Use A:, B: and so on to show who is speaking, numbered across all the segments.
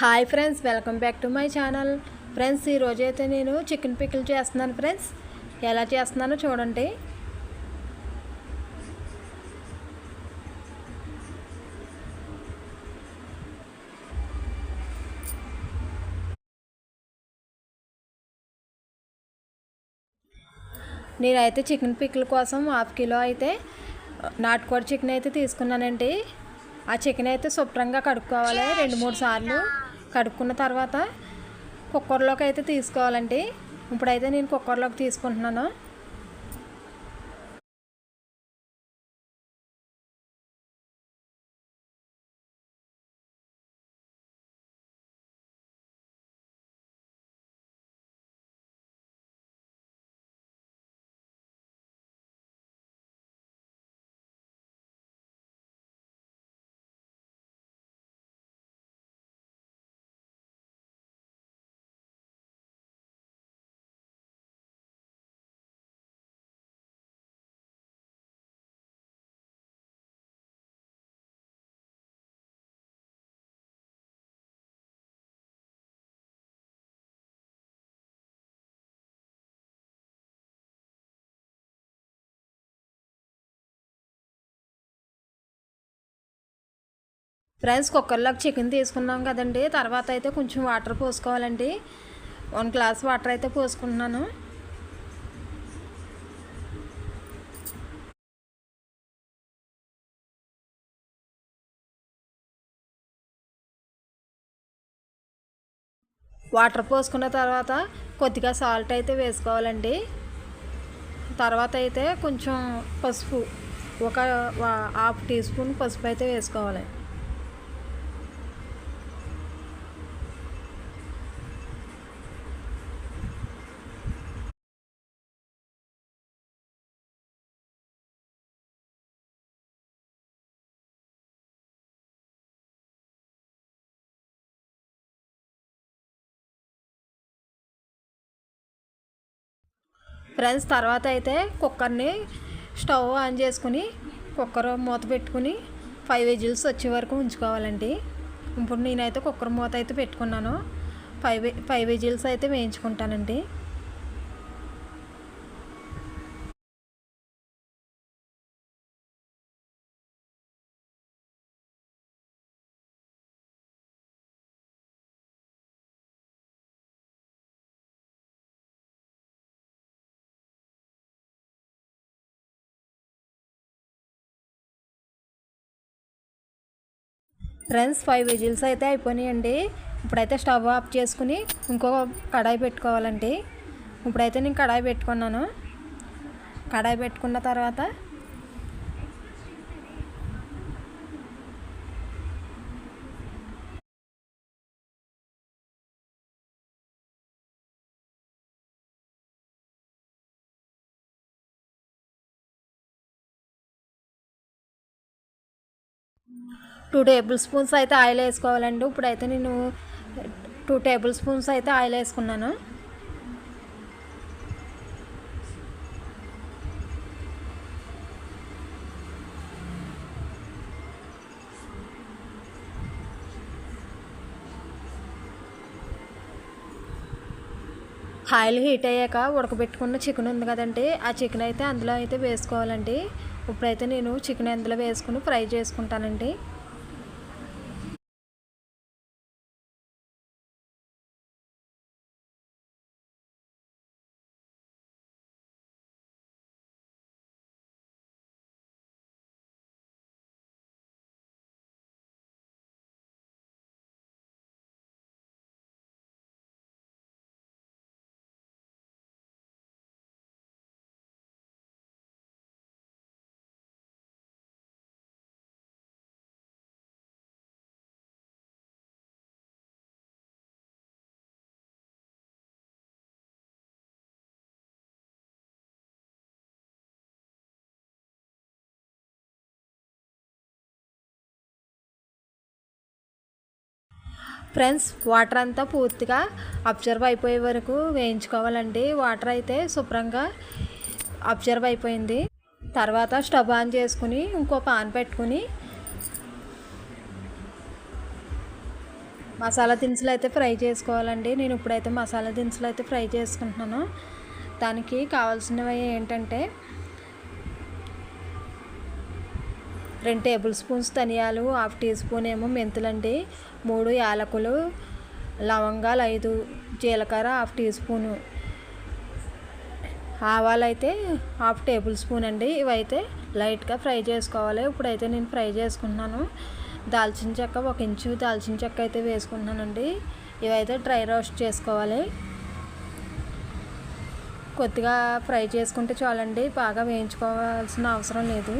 A: Hi friends welcome back to my channel. Friends ఈరోజు అయితే నేను చికెన్ పికిల్ చేస్తున్నాను ఫ్రెండ్స్. ఎలా చేస్తున్నానో చూడండి. నేనైతే చికెన్ పికిల్ కోసం హాఫ్ కిలో అయితే నాటుకోడి చికెన్ అయితే తీసుకున్నానండి. ఆ చికెన్ అయితే శుభ్రంగా కడుక్కోవాలి రెండు మూడు సార్లు. కడుక్కున్న తర్వాత కుక్కర్లోకి అయితే తీసుకోవాలండి. ఇప్పుడైతే నేను కుక్కర్లోకి తీసుకుంటున్నాను. ఫ్రెండ్స్ కుక్కర్లోకి చికెన్ తీసుకున్నాం కదండి. తర్వాత అయితే కొంచెం వాటర్ పోసుకోవాలండి. వన్ గ్లాస్ వాటర్ అయితే పోసుకుంటున్నాను. వాటర్ పోసుకున్న తర్వాత కొద్దిగా సాల్ట్ అయితే వేసుకోవాలండి. తర్వాత అయితే కొంచెం పసుపు ఒక హాఫ్ టీ స్పూన్ పసుపు అయితే వేసుకోవాలి. ఫ్రెండ్స్ తర్వాత అయితే కుక్కర్ని స్టవ్ ఆన్ చేసుకుని కుక్కర్ మూత పెట్టుకుని ఫైవ్ విజిల్స్ వచ్చే వరకు ఉంచుకోవాలండి. ఇప్పుడు నేనైతే కుక్కర్ మూత అయితే పెట్టుకున్నాను. ఫైవ్ ఫైవ్ విజిల్స్ అయితే వేయించుకుంటానండి. ఫ్రెండ్స్ ఫైవ్ విజిల్స్ అయితే అయిపోయినాయండి. ఇప్పుడైతే స్టవ్ ఆఫ్ చేసుకుని ఇంకో కడాయి పెట్టుకోవాలండి. ఇప్పుడైతే నేను కడాయి పెట్టుకున్నాను. కడాయి పెట్టుకున్న తర్వాత టూ టేబుల్ స్పూన్స్ అయితే ఆయిల్ వేసుకోవాలండి. ఇప్పుడైతే నేను టూ టేబుల్ స్పూన్స్ అయితే ఆయిల్ వేసుకున్నాను. ఆయిల్ హీట్ అయ్యాక ఉడకబెట్టుకున్న చికెన్ ఉంది కదండి. ఆ చికెన్ అయితే అందులో అయితే వేసుకోవాలండి. ఇప్పుడైతే నేను చికెన్ అందులో వేసుకుని ఫ్రై చేసుకుంటానండి. ఫ్రెండ్స్ వాటర్ అంతా పూర్తిగా అబ్జర్వ్ అయిపోయే వరకు వేయించుకోవాలండి. వాటర్ అయితే శుభ్రంగా అబ్జర్వ్ అయిపోయింది. తర్వాత స్టవ్ ఆన్ చేసుకుని ఇంకో పాన్ పెట్టుకుని మసాలా దినుసులు అయితే ఫ్రై చేసుకోవాలండి. నేను ఇప్పుడైతే మసాలా దినుసులు అయితే ఫ్రై చేసుకుంటున్నాను. దానికి కావాల్సినవి ఏంటంటే రెండు టేబుల్ స్పూన్స్ ధనియాలు హాఫ్ టీ స్పూన్ ఏమో మెంతులండి మూడు యాలకులు లవంగాలు ఐదు జీలకర్ర హాఫ్ టీ స్పూను. ఆవాలు అయితే హాఫ్ టేబుల్ స్పూన్ అండి. ఇవైతే లైట్గా ఫ్రై చేసుకోవాలి. ఇప్పుడైతే నేను ఫ్రై చేసుకుంటున్నాను. దాల్చిన చెక్క ఒక ఇంచు దాల్చిన చెక్క అయితే వేసుకుంటున్నానండి. ఇవైతే డ్రై రోస్ట్ చేసుకోవాలి. కొద్దిగా ఫ్రై చేసుకుంటే చాలండి. బాగా వేయించుకోవాల్సిన అవసరం లేదు.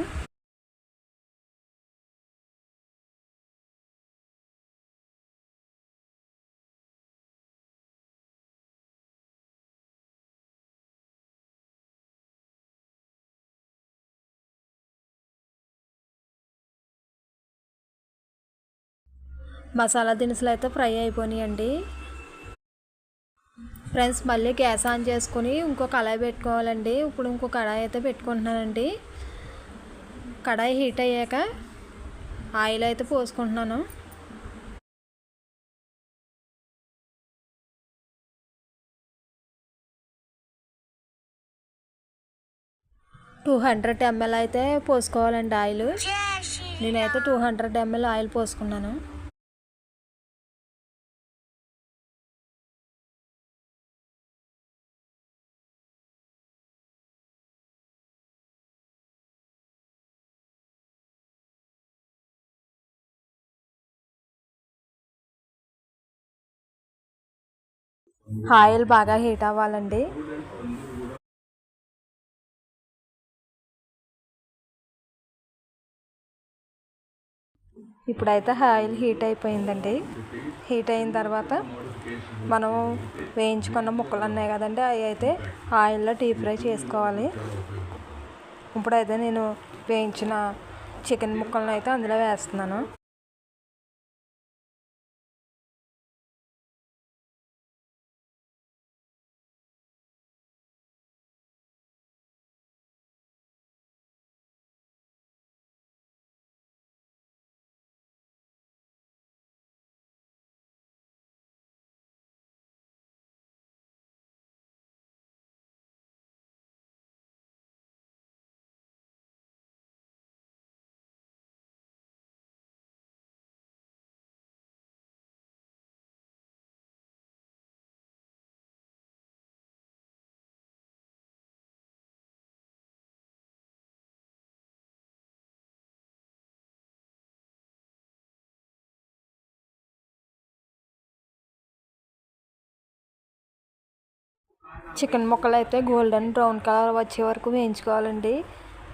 A: మసాలా దినుసులు అయితే ఫ్రై అయిపోయినాయండి. ఫ్రెండ్స్ మళ్ళీ గ్యాస్ ఆన్ చేసుకొని ఇంకో కళాయి పెట్టుకోవాలండి. ఇప్పుడు ఇంకో కడాయి అయితే పెట్టుకుంటున్నానండి. కడాయి హీట్ అయ్యాక ఆయిల్ అయితే పోసుకుంటున్నాను. టూ హండ్రెడ్ ఎంఎల్ అయితే పోసుకోవాలండి ఆయిల్. నేనైతే టూ హండ్రెడ్ ఎంఎల్ ఆయిల్ పోసుకున్నాను. ఆయిల్ బాగా హీట్ అవ్వాలండి. ఇప్పుడైతే ఆయిల్ హీట్ అయిపోయిందండి. హీట్ అయిన తర్వాత మనం వేయించుకున్న ముక్కలు ఉన్నాయి కదండి అవి అయితే ఆయిల్లో డీప్ ఫ్రై చేసుకోవాలి. ఇప్పుడైతే నేను వేయించిన చికెన్ ముక్కలను అయితే అందులో వేస్తున్నాను. చికెన్ ముక్కలు అయితే గోల్డెన్ బ్రౌన్ కలర్ వచ్చే వరకు వేయించుకోవాలండి.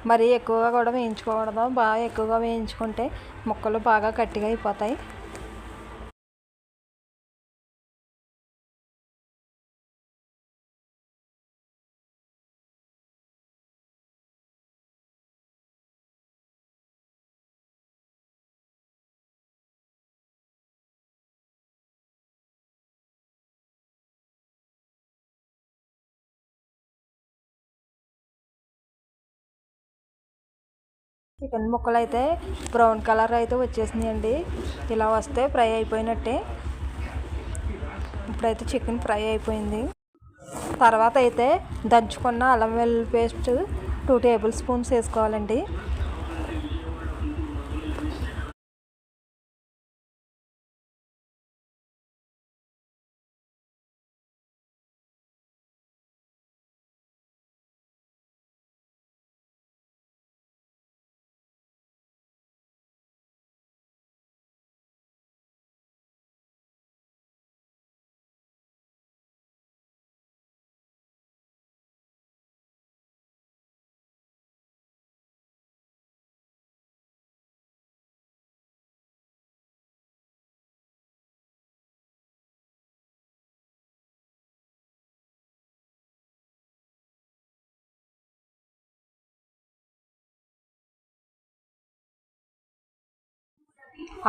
A: మరీ ఎక్కువగా కూడా వేయించుకోకూడదు. బాగా ఎక్కువగా వేయించుకుంటే ముక్కలు బాగా గట్టిగా అయిపోతాయి. చికెన్ ముక్కలు అయితే బ్రౌన్ కలర్ అయితే వచ్చేసినాయండి. ఇలా వస్తే ఫ్రై అయిపోయినట్టే. ఇప్పుడైతే చికెన్ ఫ్రై అయిపోయింది. తర్వాత అయితే దంచుకున్న అల్లం వెల్లుల్లి పేస్ట్ టూ టేబుల్ స్పూన్స్ వేసుకోవాలండి.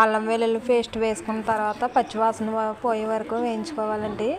A: అల్లం వెల్లుల్లి పేస్ట్ వేసుకున్న తర్వాత పచ్చివాసన పోయే వరకు వేయించుకోవాలండి.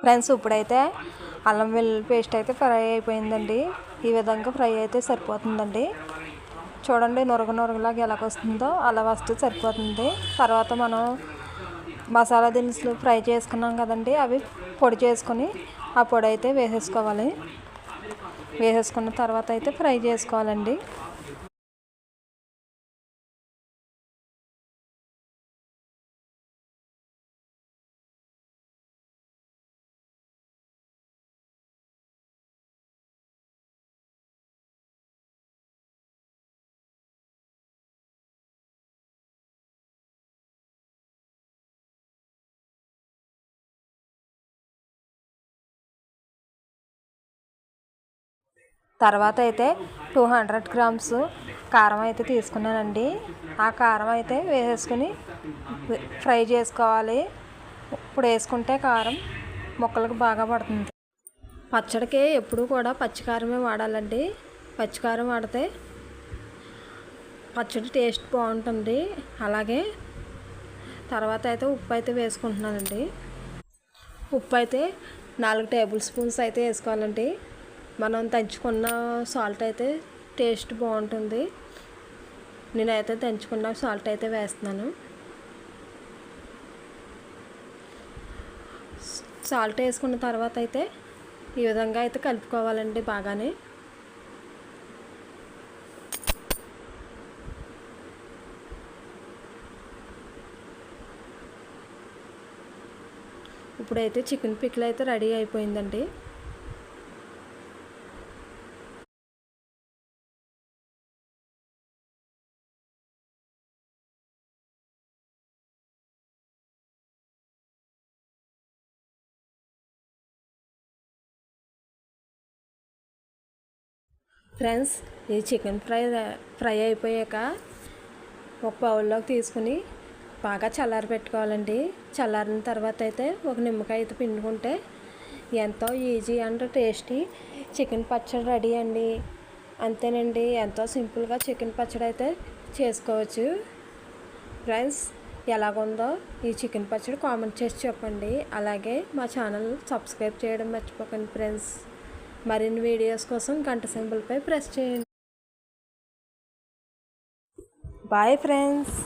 A: ఫ్రెండ్స్ ఇప్పుడైతే అల్లం వెల్లుల్లి పేస్ట్ అయితే ఫ్రై అయిపోయిందండి. ఈ విధంగా ఫ్రై అయితే సరిపోతుందండి. చూడండి నురగ నురగలాగా ఎలాగొస్తుందో అలా వస్తే సరిపోతుంది. తర్వాత మనం మసాలా దినుసులు ఫ్రై చేసుకున్నాం కదండి అవి పొడి చేసుకొని ఆ పొడి అయితే వేసేసుకోవాలి. వేసేసుకున్న తర్వాత అయితే ఫ్రై చేసుకోవాలండి. తర్వాత అయితే టూ హండ్రెడ్ గ్రామ్స్ కారం అయితే తీసుకున్నానండి. ఆ కారం అయితే వేసుకుని ఫ్రై చేసుకోవాలి. ఇప్పుడు వేసుకుంటే కారం మొక్కలకు బాగా పడుతుంది. పచ్చడికి ఎప్పుడూ కూడా పచ్చికారమే వాడాలండి. పచ్చికారం వాడితే పచ్చడి టేస్ట్ బాగుంటుంది. అలాగే తర్వాత అయితే ఉప్పు అయితే వేసుకుంటున్నానండి. ఉప్పు అయితే నాలుగు టేబుల్ స్పూన్స్ అయితే వేసుకోవాలండి. మనం దంచుకున్న సాల్ట్ అయితే టేస్ట్ బాగుంటుంది. నేనైతే దంచుకున్న సాల్ట్ అయితే వేస్తున్నాను. సాల్ట్ వేసుకున్న తర్వాత అయితే ఈ విధంగా అయితే కలుపుకోవాలండి బాగానే. ఇప్పుడైతే చికెన్ పిక్లు అయితే రెడీ అయిపోయిందండి. ఫ్రెండ్స్ ఈ చికెన్ ఫ్రై ఫ్రై అయిపోయాక ఒక బౌల్లోకి తీసుకుని బాగా చల్లారి పెట్టుకోవాలండి. చల్లారిన తర్వాత అయితే ఒక నిమ్మకాయ అయితే పిండుకుంటే ఎంతో ఈజీ అండ్ టేస్టీ. చికెన్ పచ్చడి రెడీ అండి. అంతేనండి ఎంతో సింపుల్గా చికెన్ పచ్చడి అయితే చేసుకోవచ్చు. ఫ్రెండ్స్ ఎలాగుందో ఈ చికెన్ పచ్చడి కామెంట్ చేసి చెప్పండి. అలాగే మా ఛానల్ సబ్స్క్రైబ్ చేయడం మర్చిపోకండి ఫ్రెండ్స్. మరిన్ని వీడియోస్ కోసం గంట సింబల్పై ప్రెస్ చేయండి. Bye friends